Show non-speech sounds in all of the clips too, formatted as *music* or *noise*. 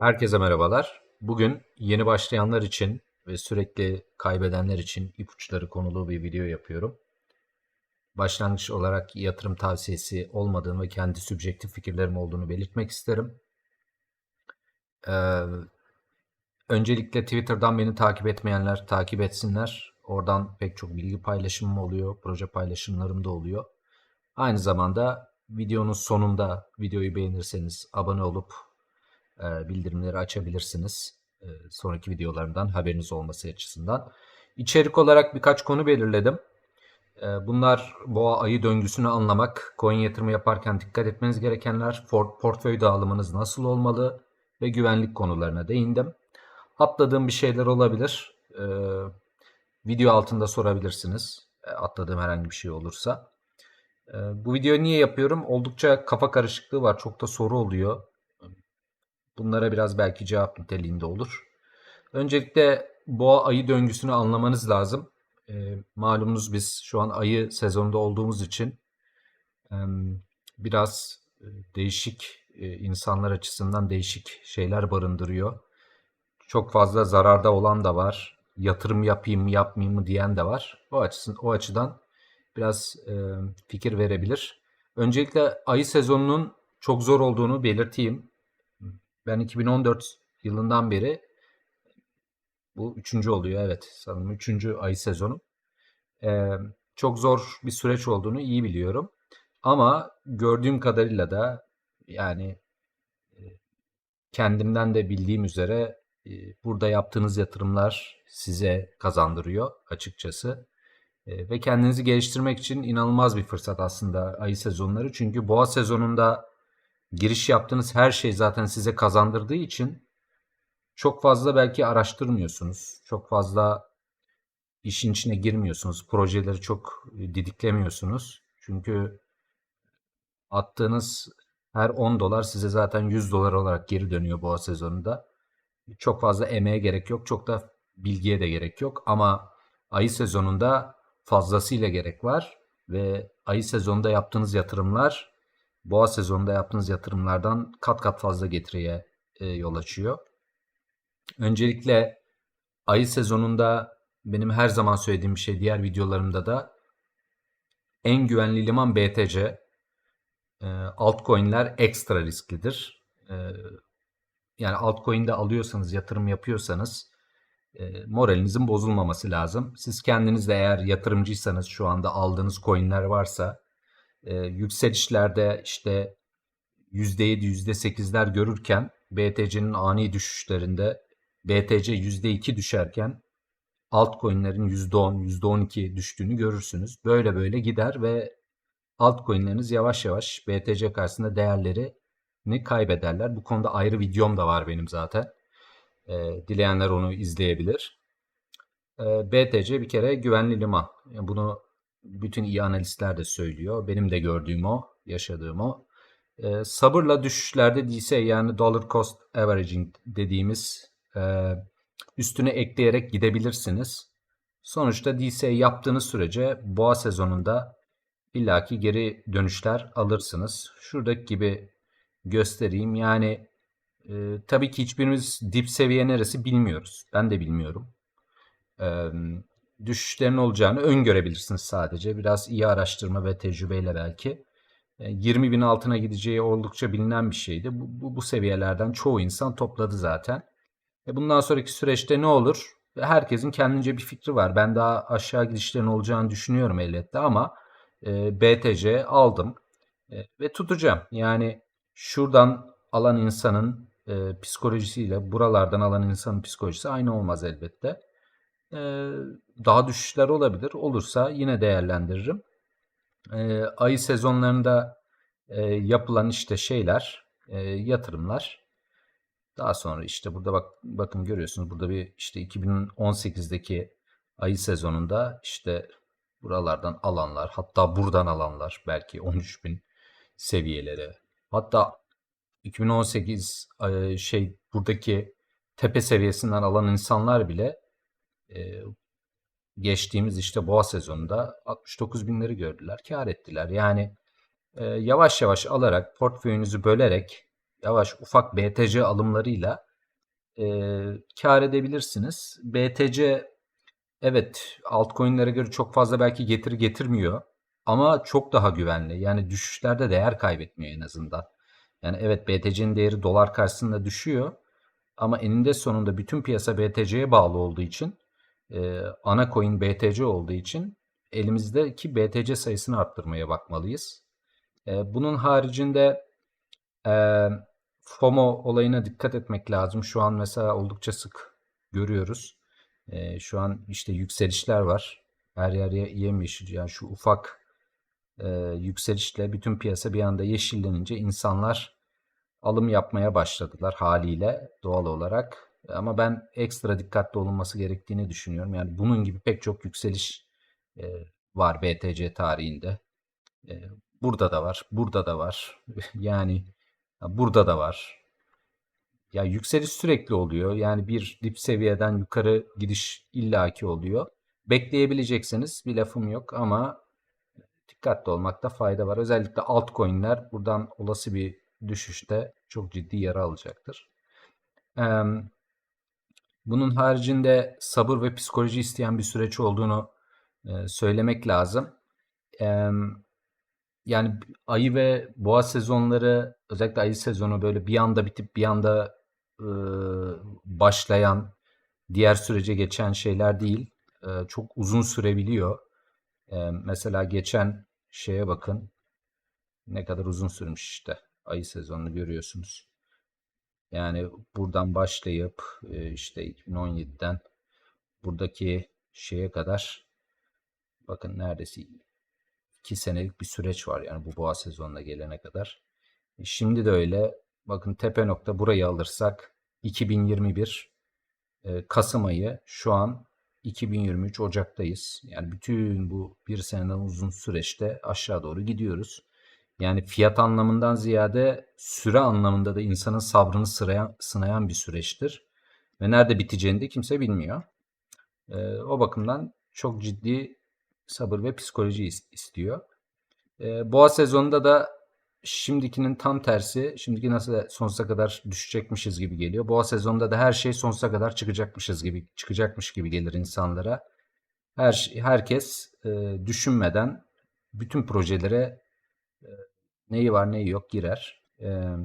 Herkese merhabalar. Bugün yeni başlayanlar için ve sürekli kaybedenler için ipuçları konulu bir video yapıyorum. Başlangıç olarak yatırım tavsiyesi olmadığını ve kendi sübjektif fikirlerim olduğunu belirtmek isterim. Ee, öncelikle Twitter'dan beni takip etmeyenler takip etsinler. Oradan pek çok bilgi paylaşımım oluyor, proje paylaşımlarım da oluyor. Aynı zamanda videonun sonunda videoyu beğenirseniz abone olup bildirimleri açabilirsiniz. E, sonraki videolarımdan haberiniz olması açısından. İçerik olarak birkaç konu belirledim. E, bunlar boğa ayı döngüsünü anlamak, coin yatırımı yaparken dikkat etmeniz gerekenler, portföy dağılımınız nasıl olmalı ve güvenlik konularına değindim. Atladığım bir şeyler olabilir. E, video altında sorabilirsiniz. E, atladığım herhangi bir şey olursa. E, bu videoyu niye yapıyorum? Oldukça kafa karışıklığı var. Çok da soru oluyor. Bunlara biraz belki cevap niteliğinde olur. Öncelikle boğa ayı döngüsünü anlamanız lazım. E, malumunuz biz şu an ayı sezonunda olduğumuz için e, biraz değişik e, insanlar açısından değişik şeyler barındırıyor. Çok fazla zararda olan da var. Yatırım yapayım mı yapmayayım mı diyen de var. O açısın o açıdan biraz e, fikir verebilir. Öncelikle ayı sezonunun çok zor olduğunu belirteyim. Ben 2014 yılından beri bu üçüncü oluyor evet sanırım üçüncü ay sezonu. Ee, çok zor bir süreç olduğunu iyi biliyorum. Ama gördüğüm kadarıyla da yani kendimden de bildiğim üzere burada yaptığınız yatırımlar size kazandırıyor açıkçası. Ve kendinizi geliştirmek için inanılmaz bir fırsat aslında ayı sezonları. Çünkü boğa sezonunda giriş yaptığınız her şey zaten size kazandırdığı için çok fazla belki araştırmıyorsunuz. Çok fazla işin içine girmiyorsunuz. Projeleri çok didiklemiyorsunuz. Çünkü attığınız her 10 dolar size zaten 100 dolar olarak geri dönüyor boğa sezonunda. Çok fazla emeğe gerek yok. Çok da bilgiye de gerek yok. Ama ayı sezonunda fazlasıyla gerek var. Ve ayı sezonunda yaptığınız yatırımlar boğa sezonunda yaptığınız yatırımlardan kat kat fazla getiriye e, yol açıyor. Öncelikle ayı sezonunda benim her zaman söylediğim bir şey diğer videolarımda da en güvenli liman BTC. E, altcoin'ler ekstra risklidir. E, yani altcoin'de alıyorsanız, yatırım yapıyorsanız e, moralinizin bozulmaması lazım. Siz kendiniz de eğer yatırımcıysanız şu anda aldığınız coin'ler varsa e, yükselişlerde işte %7, %8'ler görürken BTC'nin ani düşüşlerinde BTC %2 düşerken altcoin'lerin %10, %12 düştüğünü görürsünüz. Böyle böyle gider ve altcoin'leriniz yavaş yavaş BTC karşısında değerlerini kaybederler. Bu konuda ayrı videom da var benim zaten. E, dileyenler onu izleyebilir. E, BTC bir kere güvenli liman. Yani bunu bütün iyi analistler de söylüyor. Benim de gördüğüm o, yaşadığım o. E, sabırla düşüşlerde DCA yani Dollar Cost Averaging dediğimiz e, üstüne ekleyerek gidebilirsiniz. Sonuçta DCA yaptığınız sürece boğa sezonunda illaki geri dönüşler alırsınız. Şuradaki gibi göstereyim. Yani e, tabii ki hiçbirimiz dip seviye neresi bilmiyoruz. Ben de bilmiyorum. E, düşüşlerin olacağını öngörebilirsiniz sadece. Biraz iyi araştırma ve tecrübeyle belki. 20 e, bin altına gideceği oldukça bilinen bir şeydi. Bu, bu, bu seviyelerden çoğu insan topladı zaten. E bundan sonraki süreçte ne olur? Herkesin kendince bir fikri var. Ben daha aşağı gidişlerin olacağını düşünüyorum elbette ama e, BTC aldım e, ve tutacağım. Yani şuradan alan insanın e, psikolojisiyle buralardan alan insanın psikolojisi aynı olmaz elbette daha düşüşler olabilir. Olursa yine değerlendiririm. ayı sezonlarında yapılan işte şeyler, yatırımlar. Daha sonra işte burada bak bakın görüyorsunuz burada bir işte 2018'deki ayı sezonunda işte buralardan alanlar hatta buradan alanlar belki 13 bin seviyeleri hatta 2018 şey buradaki tepe seviyesinden alan insanlar bile e, geçtiğimiz işte boğa sezonunda 69 binleri gördüler, kar ettiler. Yani e, yavaş yavaş alarak, portföyünüzü bölerek, yavaş ufak BTC alımlarıyla eee kâr edebilirsiniz. BTC evet altcoin'lere göre çok fazla belki getiri getirmiyor ama çok daha güvenli. Yani düşüşlerde değer kaybetmiyor en azından. Yani evet BTC'nin değeri dolar karşısında düşüyor ama eninde sonunda bütün piyasa BTC'ye bağlı olduğu için eee, ana coin BTC olduğu için elimizdeki BTC sayısını arttırmaya bakmalıyız. Eee, bunun haricinde eee, FOMO olayına dikkat etmek lazım. Şu an mesela oldukça sık görüyoruz. Eee, şu an işte yükselişler var. Her yer ye- yemyeşil. Yani şu ufak eee, yükselişle bütün piyasa bir anda yeşillenince insanlar alım yapmaya başladılar haliyle doğal olarak. Ama ben ekstra dikkatli olunması gerektiğini düşünüyorum. Yani bunun gibi pek çok yükseliş eee, var BTC tarihinde. Eee, burada da var, burada da var. *laughs* Yani burada da var. Ya yükseliş sürekli oluyor. Yani bir dip seviyeden yukarı gidiş illaki oluyor. Bekleyebileceksiniz. Bir lafım yok ama dikkatli olmakta fayda var. Özellikle altcoin'ler buradan olası bir düşüşte çok ciddi yara alacaktır. Eee, bunun haricinde sabır ve psikoloji isteyen bir süreç olduğunu eee, söylemek lazım. Yani ayı ve boğa sezonları özellikle ayı sezonu böyle bir anda bitip bir anda ıı, başlayan diğer sürece geçen şeyler değil. Eee, çok uzun sürebiliyor. Mesela geçen şeye bakın ne kadar uzun sürmüş işte ayı sezonunu görüyorsunuz. Yani buradan başlayıp e, işte 2017'den buradaki şeye kadar bakın neredeyse 2 senelik bir süreç var yani bu boğa sezonuna gelene kadar. E, Şimdi de öyle. Bakın tepe nokta burayı alırsak 2021 e, Kasım ayı şu an 2023 Ocak'tayız. Yani bütün bu bir seneden uzun süreçte aşağı doğru gidiyoruz. Yani fiyat anlamından ziyade süre anlamında da insanın sabrını sırayan, sınayan bir süreçtir. Ve nerede biteceğini de kimse bilmiyor. Ee, o bakımdan çok ciddi sabır ve psikoloji is- istiyor. Ee, boğa sezonunda da şimdikinin tam tersi. Şimdiki nasıl sonsuza kadar düşecekmişiz gibi geliyor. Boğa sezonunda da her şey sonsuza kadar çıkacakmışız gibi çıkacakmış gibi gelir insanlara. Her şey- herkes e, düşünmeden bütün projelere e, neyi var neyi yok girer. E,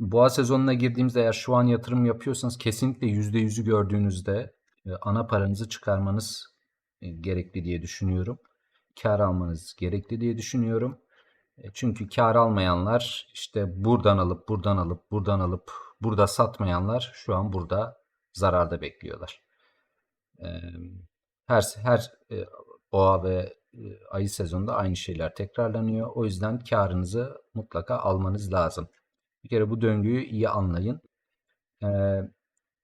boğa sezonuna girdiğimizde eğer şu an yatırım yapıyorsanız kesinlikle %100'ü gördüğünüzde e, ana paranızı çıkarmanız e, gerekli diye düşünüyorum. Kar almanız gerekli diye düşünüyorum. E, Çünkü kar almayanlar işte buradan alıp buradan alıp buradan alıp burada satmayanlar şu an burada zararda bekliyorlar. E, Her her e, boğa ve ayı sezonunda aynı şeyler tekrarlanıyor. O yüzden karınızı mutlaka almanız lazım. Bir kere bu döngüyü iyi anlayın. E,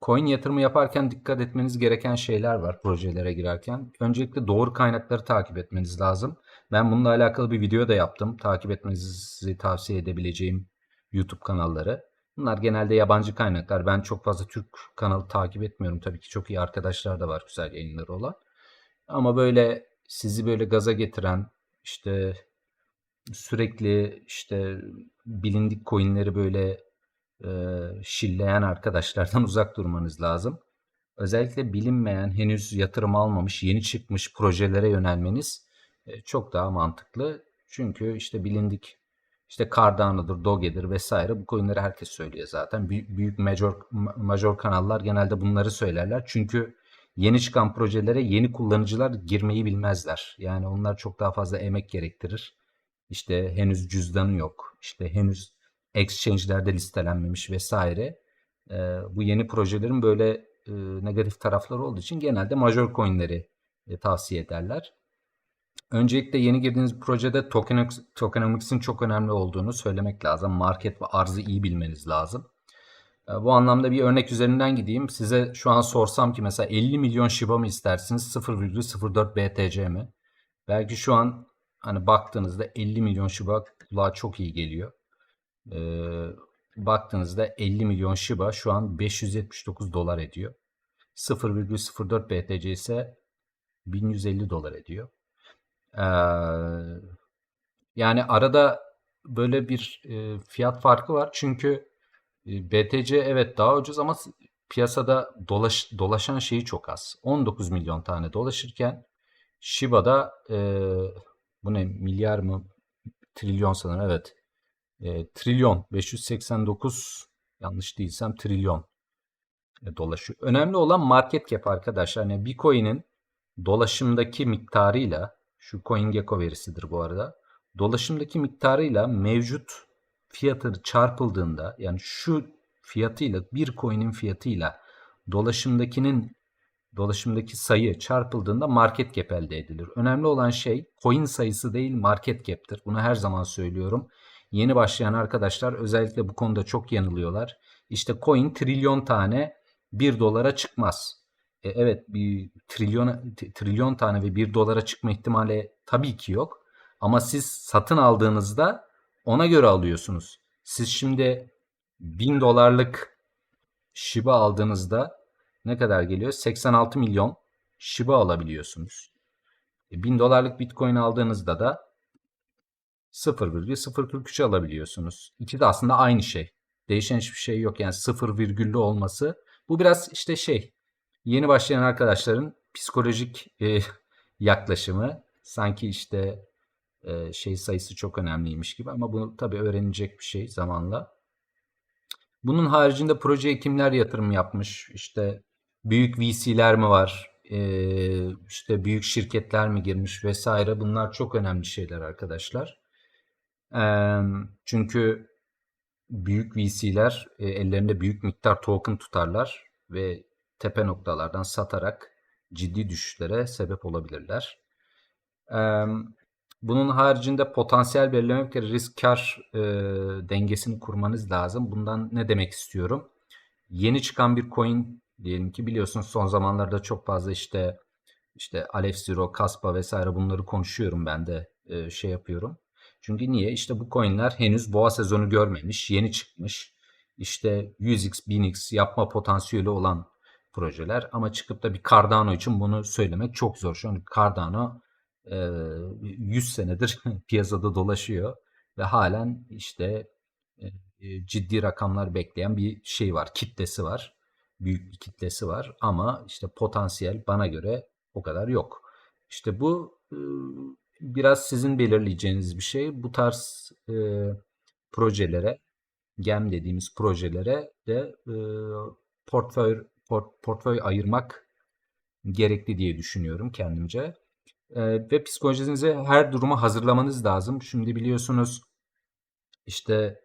Coin yatırımı yaparken dikkat etmeniz gereken şeyler var projelere girerken. Öncelikle doğru kaynakları takip etmeniz lazım. Ben bununla alakalı bir video da yaptım. Takip etmenizi tavsiye edebileceğim YouTube kanalları. Bunlar genelde yabancı kaynaklar. Ben çok fazla Türk kanalı takip etmiyorum. Tabii ki çok iyi arkadaşlar da var güzel yayınları olan. Ama böyle sizi böyle gaza getiren işte sürekli işte bilindik coinleri böyle e, şilleyen arkadaşlardan *laughs* uzak durmanız lazım. Özellikle bilinmeyen, henüz yatırım almamış, yeni çıkmış projelere yönelmeniz e, çok daha mantıklı. Çünkü işte bilindik işte Cardano'dur, Doge'dir vesaire bu coinleri herkes söylüyor zaten. Büyük, büyük major, ma- major kanallar genelde bunları söylerler. Çünkü yeni çıkan projelere yeni kullanıcılar girmeyi bilmezler. Yani onlar çok daha fazla emek gerektirir. İşte henüz cüzdanı yok. İşte henüz exchange'lerde listelenmemiş vesaire. Ee, bu yeni projelerin böyle e, negatif tarafları olduğu için genelde major coinleri e, tavsiye ederler. Öncelikle yeni girdiğiniz projede tokenomics, tokenomics'in çok önemli olduğunu söylemek lazım. Market ve arzı iyi bilmeniz lazım. E, Bu anlamda bir örnek üzerinden gideyim. Size şu an sorsam ki mesela 50 milyon Shiba mı istersiniz 0,04 BTC mi? Belki şu an hani baktığınızda 50 milyon Shiba kulağa çok iyi geliyor. Ee, baktığınızda 50 milyon Shiba şu an 579 dolar ediyor. 0,04 BTC ise 1150 dolar ediyor. Ee, yani arada böyle bir e, fiyat farkı var. Çünkü BTC evet daha ucuz ama piyasada dolaş, dolaşan şeyi çok az. 19 milyon tane dolaşırken Shiba'da e, bu ne milyar mı trilyon sanırım evet. E, trilyon 589 yanlış değilsem trilyon e, dolaşıyor. Önemli olan market cap arkadaşlar. Yani bir coin'in dolaşımdaki miktarıyla şu CoinGecko verisidir bu arada. Dolaşımdaki miktarıyla mevcut fiyatı çarpıldığında yani şu fiyatıyla bir coin'in fiyatıyla dolaşımdakinin dolaşımdaki sayı çarpıldığında market cap elde edilir. Önemli olan şey coin sayısı değil market cap'tir. Bunu her zaman söylüyorum. Yeni başlayan arkadaşlar özellikle bu konuda çok yanılıyorlar. İşte coin trilyon tane 1 dolara çıkmaz. E, evet bir trilyon trilyon tane ve 1 dolara çıkma ihtimali tabii ki yok. Ama siz satın aldığınızda ona göre alıyorsunuz. Siz şimdi 1000 dolarlık Shiba aldığınızda ne kadar geliyor? 86 milyon Shiba alabiliyorsunuz. E, 1000 dolarlık Bitcoin aldığınızda da 0,043 alabiliyorsunuz. İki de aslında aynı şey. Değişen hiçbir şey yok. Yani 0 virgüllü olması. Bu biraz işte şey yeni başlayan arkadaşların psikolojik e, *laughs* yaklaşımı. Sanki işte şey sayısı çok önemliymiş gibi ama bu tabii öğrenilecek bir şey zamanla. Bunun haricinde projeye kimler yatırım yapmış? İşte büyük VC'ler mi var? İşte büyük şirketler mi girmiş vesaire. Bunlar çok önemli şeyler arkadaşlar. Çünkü büyük VC'ler e, ellerinde büyük miktar token tutarlar ve tepe noktalardan satarak ciddi düşüşlere sebep olabilirler. Bunun haricinde potansiyel belirlemek ve risk kar e, dengesini kurmanız lazım. Bundan ne demek istiyorum? Yeni çıkan bir coin diyelim ki biliyorsunuz son zamanlarda çok fazla işte işte Aleph Zero, Kaspa vesaire bunları konuşuyorum ben de e, şey yapıyorum. Çünkü niye? İşte bu coinler henüz boğa sezonu görmemiş, yeni çıkmış. İşte 100x, 1000x yapma potansiyeli olan projeler ama çıkıp da bir Cardano için bunu söylemek çok zor. An Cardano 100 senedir *laughs* piyasada dolaşıyor ve halen işte ciddi rakamlar bekleyen bir şey var, kitlesi var. Büyük bir kitlesi var ama işte potansiyel bana göre o kadar yok. İşte bu biraz sizin belirleyeceğiniz bir şey. Bu tarz e, projelere, GEM dediğimiz projelere de e, portföy port, portföy ayırmak gerekli diye düşünüyorum kendimce. Ve psikolojinizi her duruma hazırlamanız lazım. Şimdi biliyorsunuz işte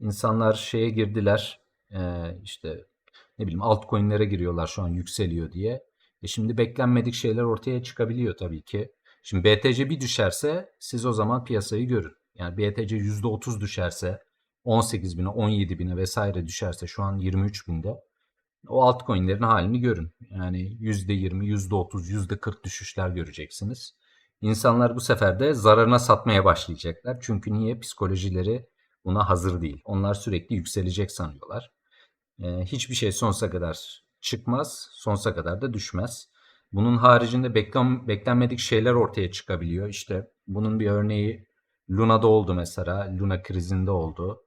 insanlar şeye girdiler, işte ne bileyim altcoin'lere giriyorlar şu an yükseliyor diye. E şimdi beklenmedik şeyler ortaya çıkabiliyor tabii ki. Şimdi BTC bir düşerse siz o zaman piyasayı görün. Yani BTC %30 düşerse 18 bine 17 bine vesaire düşerse şu an 23 binde o altcoin'lerin halini görün. Yani %20, %30, %40 düşüşler göreceksiniz. İnsanlar bu sefer de zararına satmaya başlayacaklar. Çünkü niye? Psikolojileri buna hazır değil. Onlar sürekli yükselecek sanıyorlar. Ee, hiçbir şey sonsuza kadar çıkmaz, sonsuza kadar da düşmez. Bunun haricinde beklen, beklenmedik şeyler ortaya çıkabiliyor. İşte bunun bir örneği Luna'da oldu mesela. Luna krizinde oldu.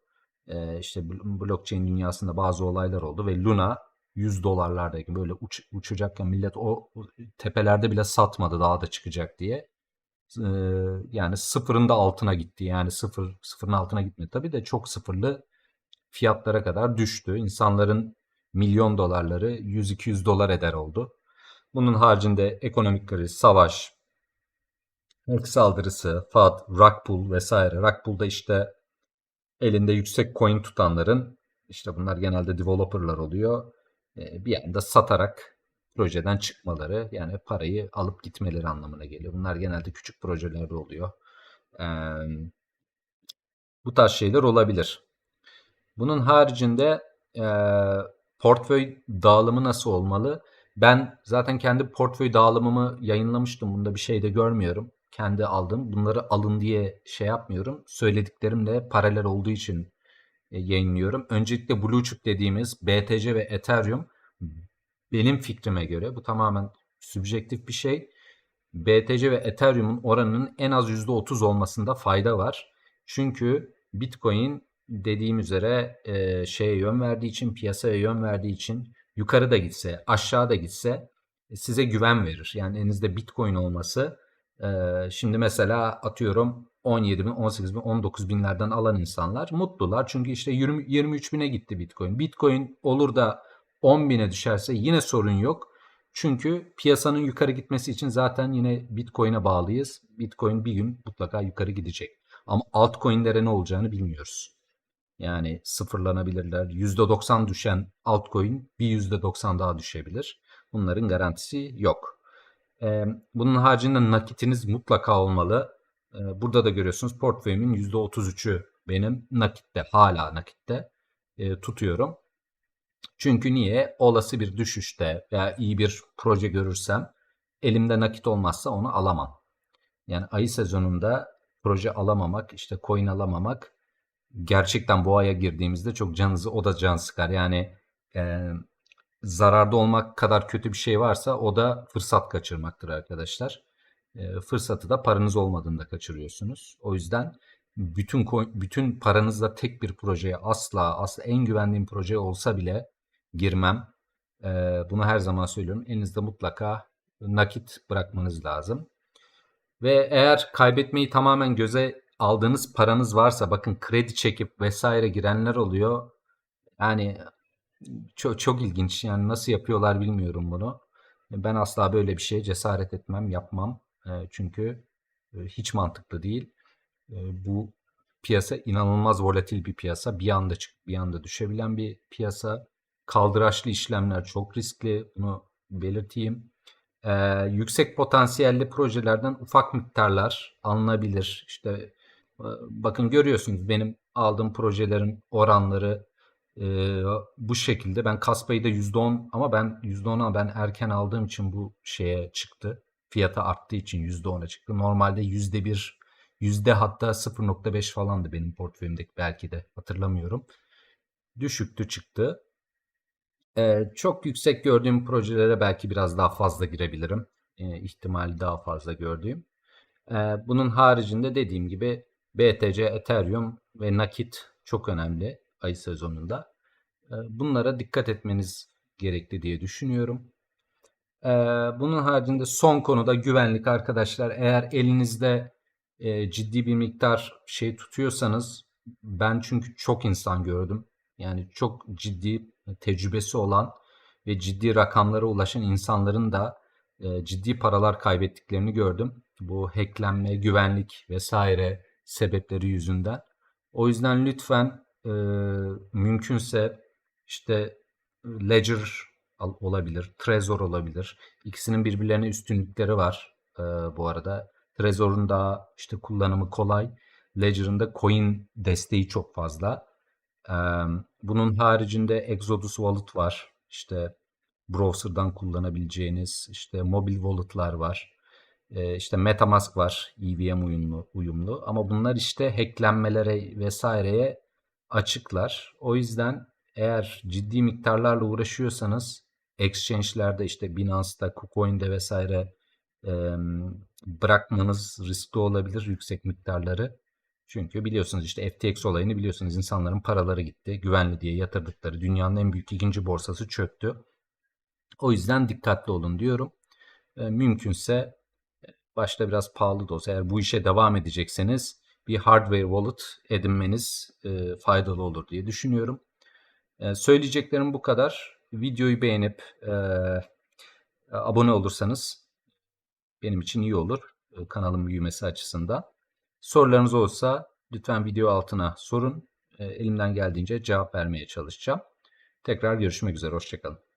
Ee, işte blockchain dünyasında bazı olaylar oldu ve Luna 100 dolarlardaki böyle uç, uçacakken millet o tepelerde bile satmadı daha da çıkacak diye. Ee, yani sıfırın da altına gitti. Yani sıfır, sıfırın altına gitmedi. Tabii de çok sıfırlı fiyatlara kadar düştü. İnsanların milyon dolarları 100-200 dolar eder oldu. Bunun haricinde ekonomik kriz, savaş, hack saldırısı, FAD, pull vesaire. Rug pull'da işte elinde yüksek coin tutanların işte bunlar genelde developerlar oluyor. Bir anda satarak projeden çıkmaları yani parayı alıp gitmeleri anlamına geliyor. Bunlar genelde küçük projelerde oluyor. Bu tarz şeyler olabilir. Bunun haricinde portföy dağılımı nasıl olmalı? Ben zaten kendi portföy dağılımımı yayınlamıştım. Bunda bir şey de görmüyorum. Kendi aldım. Bunları alın diye şey yapmıyorum. Söylediklerimle paralel olduğu için yayınlıyorum. Öncelikle Blue Chip dediğimiz BTC ve Ethereum benim fikrime göre bu tamamen sübjektif bir şey. BTC ve Ethereum'un oranının en az %30 olmasında fayda var. Çünkü Bitcoin dediğim üzere e, şeye yön verdiği için, piyasaya yön verdiği için yukarı da gitse, aşağı da gitse e, size güven verir. Yani elinizde Bitcoin olması e, şimdi mesela atıyorum 17 bin, 18 bin, 19 binlerden alan insanlar mutlular. Çünkü işte 20, 23 bine gitti Bitcoin. Bitcoin olur da 10 bine düşerse yine sorun yok. Çünkü piyasanın yukarı gitmesi için zaten yine Bitcoin'e bağlıyız. Bitcoin bir gün mutlaka yukarı gidecek. Ama altcoin'lere ne olacağını bilmiyoruz. Yani sıfırlanabilirler. %90 düşen altcoin bir %90 daha düşebilir. Bunların garantisi yok. Bunun haricinde nakitiniz mutlaka olmalı. Ee, burada da görüyorsunuz portföyümün %33'ü benim nakitte, hala nakitte e, tutuyorum. Çünkü niye? Olası bir düşüşte veya iyi bir proje görürsem elimde nakit olmazsa onu alamam. Yani ayı sezonunda proje alamamak, işte coin alamamak gerçekten bu aya girdiğimizde çok canınızı o da can sıkar. Yani e, zararda olmak kadar kötü bir şey varsa o da fırsat kaçırmaktır arkadaşlar. E, fırsatı da paranız olmadığında kaçırıyorsunuz. O yüzden bütün bütün paranızla tek bir projeye asla asla en güvendiğim proje olsa bile girmem. E, bunu her zaman söylüyorum. Elinizde mutlaka nakit bırakmanız lazım. Ve eğer kaybetmeyi tamamen göze aldığınız paranız varsa bakın kredi çekip vesaire girenler oluyor. Yani çok, çok ilginç yani nasıl yapıyorlar bilmiyorum bunu. Ben asla böyle bir şeye cesaret etmem, yapmam. Çünkü hiç mantıklı değil. Bu piyasa inanılmaz volatil bir piyasa. Bir anda çıkıp bir anda düşebilen bir piyasa. Kaldıraçlı işlemler çok riskli. Bunu belirteyim. Ee, yüksek potansiyelli projelerden ufak miktarlar alınabilir. İşte bakın görüyorsunuz benim aldığım projelerin oranları e, bu şekilde. Ben Kaspa'yı da %10 ama ben %10'a ben erken aldığım için bu şeye çıktı. Fiyatı arttığı için %10'a çıktı. Normalde %1 yüzde hatta 0.5 falandı benim portföyümdeki belki de hatırlamıyorum. Düşüktü çıktı. Ee, çok yüksek gördüğüm projelere belki biraz daha fazla girebilirim. Ee, ihtimali daha fazla gördüğüm. Ee, bunun haricinde dediğim gibi BTC, Ethereum ve nakit çok önemli ay sezonunda. Ee, bunlara dikkat etmeniz gerekli diye düşünüyorum. Bunun haricinde son konuda güvenlik arkadaşlar. Eğer elinizde ciddi bir miktar şey tutuyorsanız ben çünkü çok insan gördüm. Yani çok ciddi tecrübesi olan ve ciddi rakamlara ulaşan insanların da ciddi paralar kaybettiklerini gördüm. Bu hacklenme, güvenlik vesaire sebepleri yüzünden. O yüzden lütfen e, mümkünse işte Ledger olabilir, Trezor olabilir. İkisinin birbirlerine üstünlükleri var e, bu arada. Trezor'un da işte kullanımı kolay. Ledger'ın da coin desteği çok fazla. Bunun haricinde Exodus Wallet var. İşte browser'dan kullanabileceğiniz işte mobil wallet'lar var. İşte MetaMask var EVM uyumlu, uyumlu ama bunlar işte hacklenmelere vesaireye açıklar. O yüzden eğer ciddi miktarlarla uğraşıyorsanız exchange'lerde işte Binance'da, KuCoin'de vesaire bırakmanız riskli olabilir yüksek miktarları. Çünkü biliyorsunuz işte FTX olayını biliyorsunuz insanların paraları gitti. Güvenli diye yatırdıkları dünyanın en büyük ikinci borsası çöktü. O yüzden dikkatli olun diyorum. E, mümkünse başta biraz pahalı da olsa eğer bu işe devam edecekseniz bir hardware wallet edinmeniz e, faydalı olur diye düşünüyorum. E, söyleyeceklerim bu kadar. Videoyu beğenip e, abone olursanız benim için iyi olur. E, büyümesi açısından. Sorularınız olsa lütfen video altına sorun. E, elimden geldiğince cevap vermeye çalışacağım. Tekrar görüşmek üzere. Hoşçakalın.